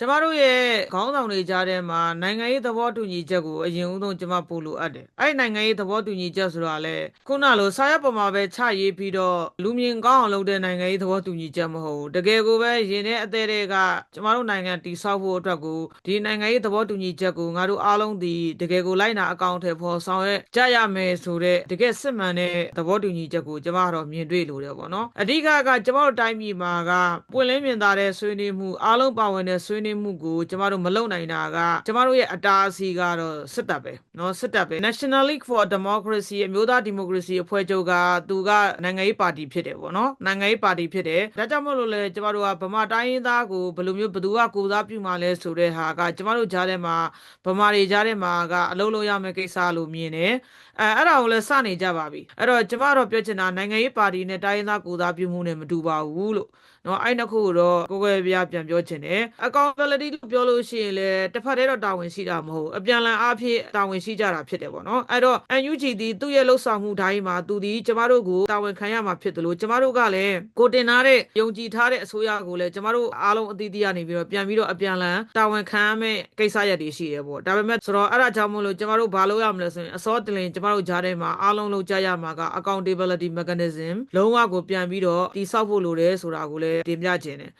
ကျမတို့ရဲ့ခေါင်းဆောင်တွေကြားထဲမှာနိုင်ငံရေးသဘောတူညီချက်ကိုအရင်ဦးဆုံးကျမပို့လို့အပ်တယ်အဲ့ဒီနိုင်ငံရေးသဘောတူညီချက်ဆိုတာလေခုနလိုစာရွက်ပေါ်မှာပဲချရေးပြီးတော့လူမြင်ကောင်းအောင်လုပ်တဲ့နိုင်ငံရေးသဘောတူညီချက်မဟုတ်ဘူးတကယ်ကိုပဲရင်ထဲအသေးတွေကကျမတို့နိုင်ငံတည်ဆောက်ဖို့အတွက်ကိုဒီနိုင်ငံရေးသဘောတူညီချက်ကိုငါတို့အားလုံးဒီတကယ်ကိုလိုက်နာအကောင့်ထဲပေါ်ဆောင်ရွက်ကြရမယ်ဆိုတဲ့တကယ်စစ်မှန်တဲ့သဘောတူညီချက်ကိုကျမကတော့မြင်တွေ့လို့တယ်ပေါ့နော်အဓိကကကျမတို့တိုင်းပြည်မှာကပွင့်လင်းမြင်သာတဲ့ဆွေးနွေးမှုအားလုံးပါဝင်တဲ့ဆွေးနွေးမှုကိုကျမတို့မလုပ်နိုင်တာကကျမတို့ရဲ့အတားအဆီးကတော့စစ်တပ်ပဲနော်စစ်တပ်ပဲ National League for Democracy အမျိုးသားဒီမိုကရေစီအဖွဲ့ချုပ်ကသူကနိုင်ငံရေးပါတီဖြစ်တယ်ပေါ့နော်နိုင်ငံရေးပါတီဖြစ်တယ်ဒါကြောင့်မို့လို့လဲကျမတို့ကဗမာတိုင်းရင်းသားကိုဘယ်လိုမျိုးဘယ်သူကကိုယ်စားပြုမှလဲဆိုတဲ့ဟာကကျမတို့ကြားထဲမှာဗမာတွေကြားထဲမှာကအလုံးလုံးရမယ့်ကိစ္စလို့မြင်တယ်အဲအဲ့ဒါကိုလည်းစနေကြပါပြီအဲ့တော့ကျမတို့ပြောချင်တာနိုင်ငံရေးပါတီနဲ့တိုင်းရင်းသားကိုယ်စားပြုမှုနဲ့မတူပါဘူးလို့ နော်အဲ့နှစ်ခုကိုတော့ကိုယ်ကိုယ်ပြပြန်ပြောချင်တယ် accountability လို့ပြောလို့ရှိရင်လည်းတစ်ဖက်တည်းတော့တာဝန်ရှိတာမဟုတ်ဘူးအပြန်လန်အားဖြင့်တာဝန်ရှိကြတာဖြစ်တယ်ပေါ့နော်အဲ့တော့ NUG ဒီသူ့ရဲ့လှုပ်ဆောင်မှုတိုင်းမှာသူဒီကျမတို့ကိုတာဝန်ခံရမှာဖြစ်တယ်လို့ကျမတို့ကလည်းကိုတင်ထားတဲ့ယုံကြည်ထားတဲ့အစိုးရကိုလည်းကျမတို့အားလုံးအသီးသီးကနေပြီးတော့ပြန်ပြီးတော့အပြန်လန်တာဝန်ခံရမယ့်ကိစ္စရပ်တွေရှိတယ်ပေါ့ဒါပေမဲ့ဆိုတော့အဲ့ဒါကြောင့်မို့လို့ကျမတို့ဘာလုပ်ရမလဲဆိုရင်အစောတလင်ကျမတို့ကြားထဲမှာအားလုံးလုပ်ကြရမှာက accountability mechanism လုံးဝကိုပြန်ပြီးတော့တိစောက်ဖို့လိုတယ်ဆိုတာကိုလည်းတင်ပြခြင်းတယ်